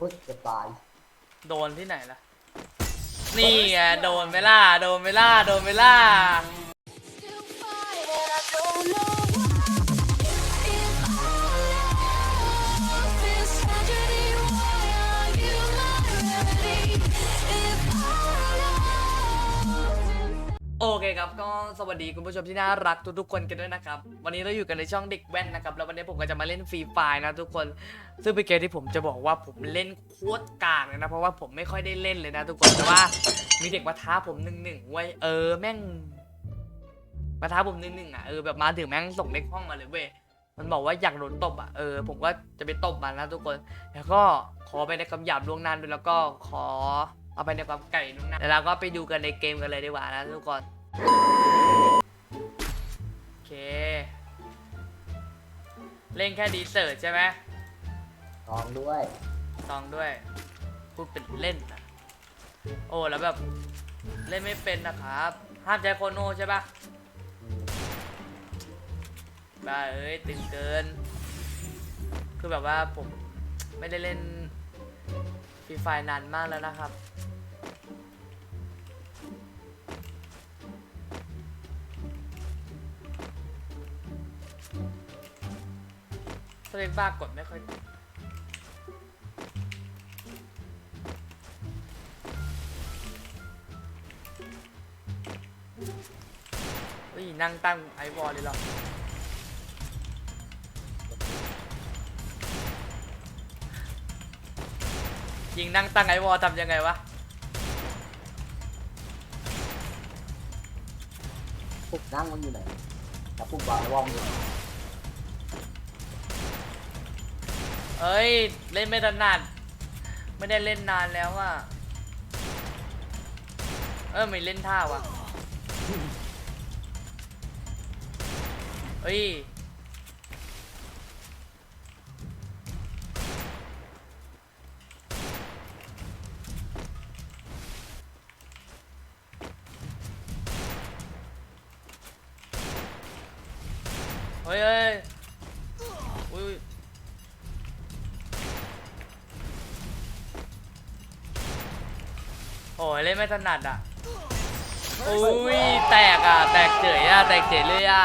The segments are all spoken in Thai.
อุ๊ยจะตายโดนที่ไหนล่ะ นี่ไงโดนไหมล่ะโดนไหมล่ะโดนไหมล่ะ Still fight and I don't know โอเคครับก็สวัสดีคุณผู้ชมที่น่ารักทุกๆคนกันด้วยนะครับ วันนี้เราอยู่กันในช่องเด็กแว่นนะครับ แล้ววันนี้ผมก็จะมาเล่นฟรีไฟนะทุกคน ซึ่งเป็นเกมที่ผมจะบอกว่าผมเล่นโคตรกากเลยนะ เพราะว่าผมไม่ค่อยได้เล่นเลยนะ ทุกคนแต่ว่ามีเด็กมาท้าผมหนึ่งหนึ่งไว้ยเออแม่งมาท้าผมหนึ่งหนึ่งอะเออแบบมาถึงแม่งส่งเลขห้องมาเลยเว้ยมันบอกว่าอยากโดนตบอะเออผมก็จะไปตบมันนะทุกคน แล้วก็ขอไปในคำหยาบล่วงหน้าด้วยแล้วก็ขอ เอาไปในความไก่ล่วงหน้าแล้วเราก็ไปดูกันในเกมกันเลยดีกว่านะทุกคนโอเค เล่นแค่ดีเซอร์ใช่ไหมลองด้วยตองด้วย พูดเป็นเล่นนะโอ้แล้วแบบเล่นไม่เป็นนะครับห้ามใช้โคโนใช่ปะอืมบ้าเอ้ยตึงเกิน คือแบบว่าผมไม่ได้เล่นฟรีไฟนานมากแล้วนะครับ เปคบ้ากดไม่ค่อยติดอุ้ยนั่งตั้งไอวอลเลยหรอยิงนั่งตั้งไอวอลทำยังไงวะปุ๊บนั่งมันอยู่ไหนแล้วปุ๊บวางว่องอยู่ เอ้ย เล่นไม่ถนัดไม่ได้เล่นนานแล้วอะเออไม่เล่นท่าวะเฮ้ย เล่นไม่ถนัดอะอุ้ยแตกอะ แตกเฉยอะ แตกเฉยเลยอะ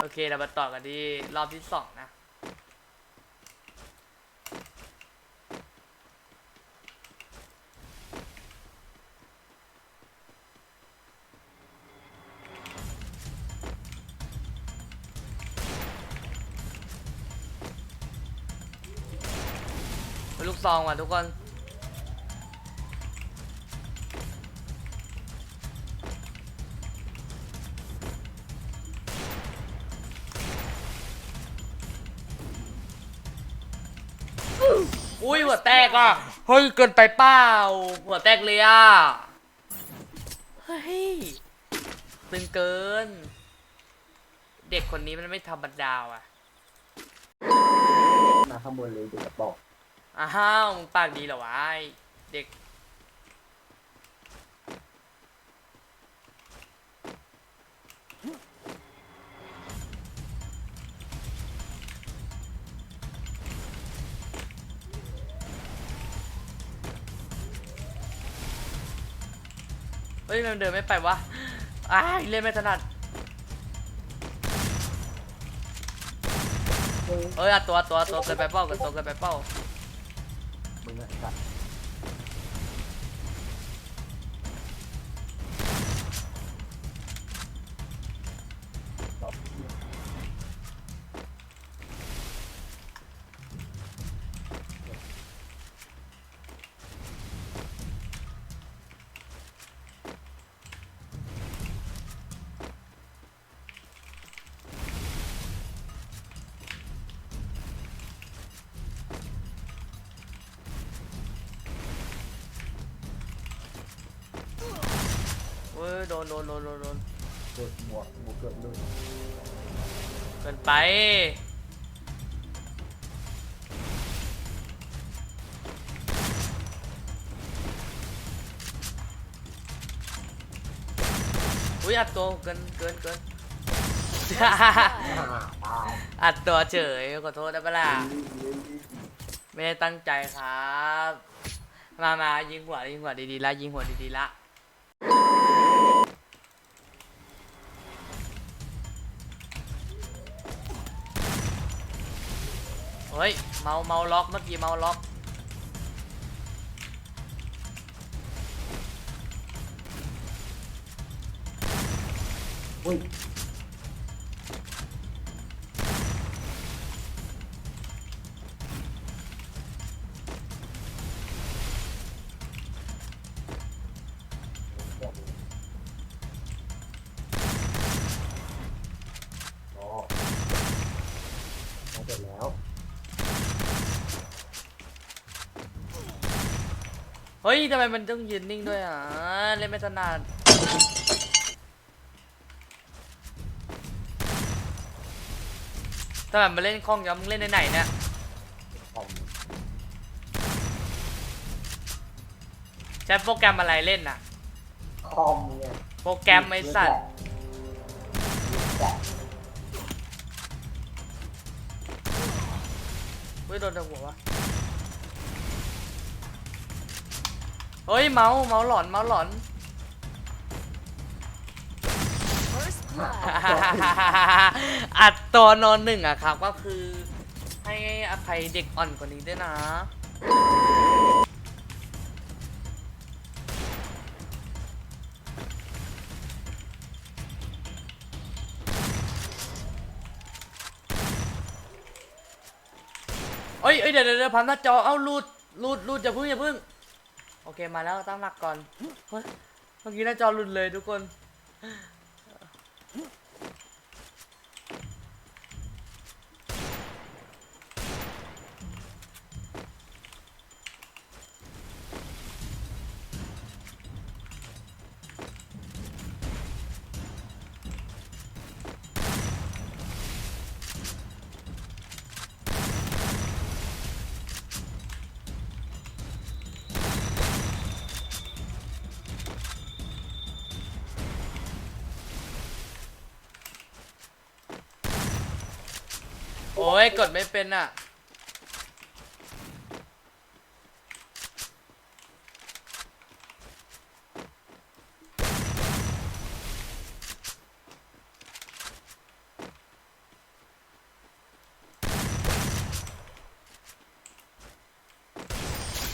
โอเคเรามาต่อกันที่รอบที่สองนะลูกซองว่ะทุกคน อุ้ยหัวแตกอะ เฮ้ยเกินไปเปล่า หัวแตกเลยอะ เฮ้ยตึงเกิน เด็กคนนี้มันไม่ธรรมดาอะ มาข้างบนเลยเดี๋ยวจะบอกอ้าวมึงปากดีเหรอวะไอ้เด็ก ยมันเดินไม่ไปวะอ้ายเล่นไม่ถนัดเฮ้ยเอ้ยอัดตัวตัวตัวเกินไปเป้าเกินตัวเกินไปเป้ามึงอะสัตว์ โดนโดนโดนโดนโดนเกิดหมวกหมวกเกิดด้วยเกินไป อุ้ยอัดตัวเกินเกินเกินอ่าตายอัดตัวเฉยขอโทษนะเปะล่าไม่ได้ตั้งใจครับ มามายิงหัวยิงหัวดีๆละยิงหัวดีๆละ เฮ้ย เมาเมาล็อกเมื่อกี้เมาล็อก อุ้ย เฮ้ยทำไมมันต้องยืนนิ่งด้วยอะ เล่นไม่ถนัดทำไมมาเล่นคล่องจังมึงเล่นในไหนเนี่ยใช้โปรแกรมอะไรเล่นน่ะ คอมเนี่ยโปรแกรมไอ้สัตว์ เฮ้ยโดนตะหัววะ เฮ้ยเมาส์เมาส์หลอนเมาส์หลอน First blood. อัดตัวนอนหนึ่งอะครับก็คือให้อภัยเด็กอ่อนกว่านี้ด้วยนะ เอ้ยเอ้ยเดี๋ยวเดี๋ยวเดี๋ยวพันหน้าจอ เอ้ารูดรูดรูดอย่าพึ่งอย่าพึ่ง โอเคมาแล้วตั้งหลักก่อนเฮ้ยเมื่อกี้หน้าจอหลุดเลยทุกคน โอ้ยกดไม่เป็นอะ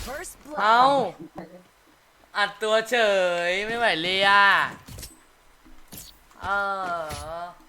First เอา blood. อัดตัวเฉยไม่ไหวเลยอะ เออ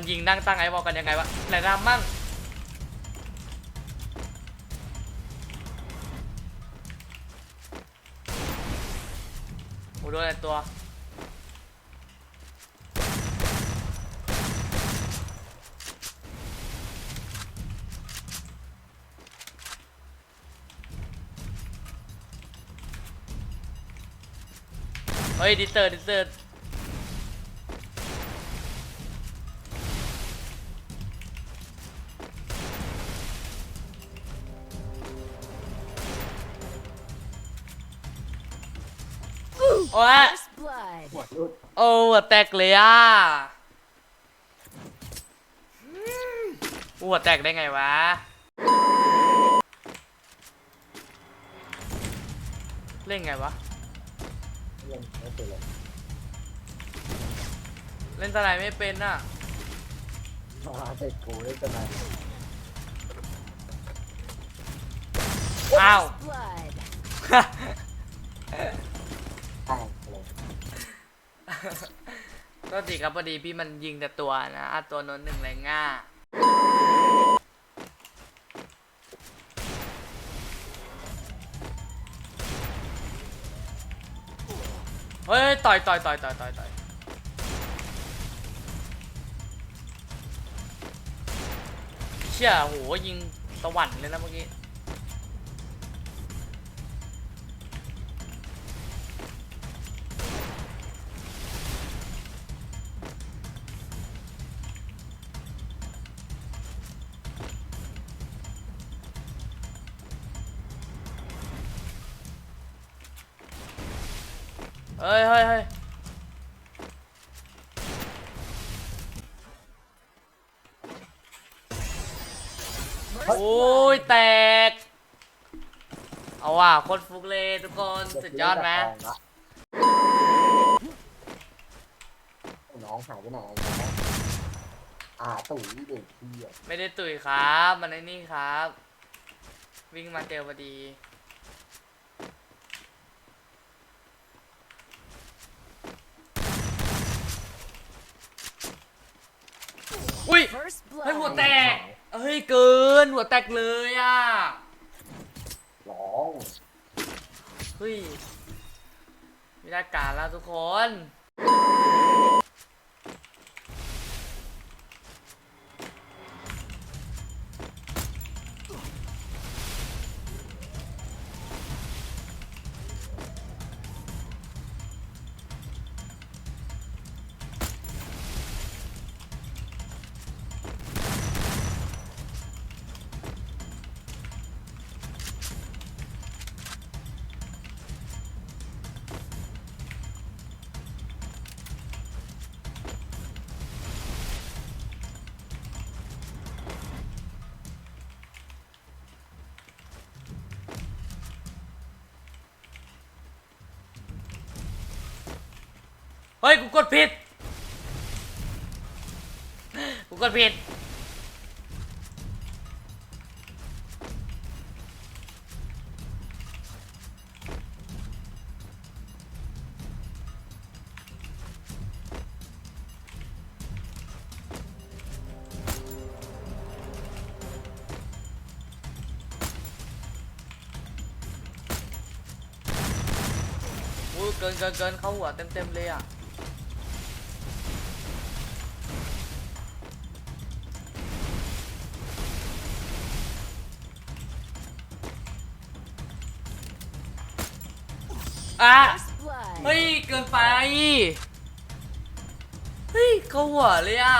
มันยิงนั่งตั้งไอ้บอลกันยังไงวะไหนรำมั่งโอ้โดนแต่ตัวเฮ้ยดิสเตอร์ดิสเตอร์ โอ้หัวแตกเลยอะหัวแตกได้ไงวะ เล่นไงวะ เล่นไม่เป็นเลยเล่นตะไนไม่เป็นอะมาเสร็จกูได้จะไหนอ้าว First blood. ใช่เลย ก็ดีครับพอดีพี่มันยิงแต่ตัวนะอะตัวนนหนึ่งแรงง่าเฮ้ยต่อยต่อยต่อยต่อยต่อยต่อยเชี่ยโหยิงสวรรค์เลยนะเมื่อกี้ ฮ้ยเฮ้ยเฮ้ยโอ้ยแตก เอาว่ะโคตรฟุกเลยทุกคนสุดยอดไหมน้องหายไปไหนอ่าตุ๋ยเด็กเที่ยไม่ได้ตุ๋ยครับ มันไอ้นี่ครับ วิ่งมาเจอพอดี อุ้ย First เฮ้ย blood. หัวแตกเฮ้ยเกินหัวแตกเลยอะร้องเฮ้ยไม่ได้การแล้วทุกคน ฮ้ยกูกดผิด กูกดผิด อุ้ยเกินเกินเกินเข้าหัวเต็มเต็มเลยอะ เฮ้ยเข้าหัวเลยอะ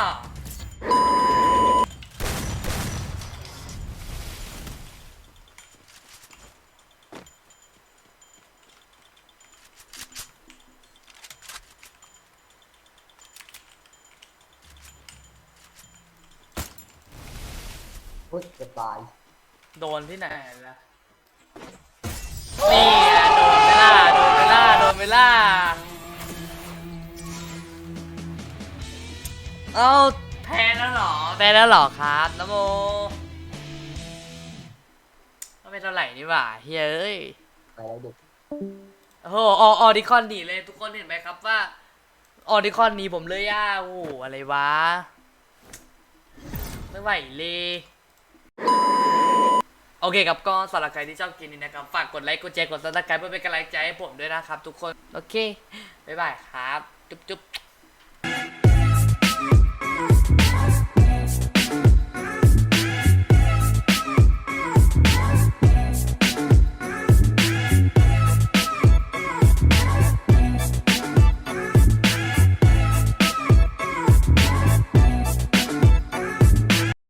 เฮ้ยจะตายโดนที่ไหนล่ะนี่ไงโดนไปล่าโดนไปล่าโดนไปล่า เอ้าแพ้แล้วเหรอแพ้แล้วเหรอครับนโมก็ไม่เท่าไหร่นี่หว่าเฮ้ยไปแล้วเด็กโอ้โหออออดิคอนหนีเลยทุกคนเห็นไหมครับว่า ออดิคอนหนีผมเลยอะโอ้โหอะไรวะไม่ไหวเลยโอเคครับก็สำหรับใครที่ชอบกินนี้นะครับ ฝากกดไลค์กดแชร์กดซับสไครป์เพื่อเป็นกำลังใจให้ผมด้วยนะครับทุกคน โอเค บ๊ายบายครับ จุ๊บจุ๊บ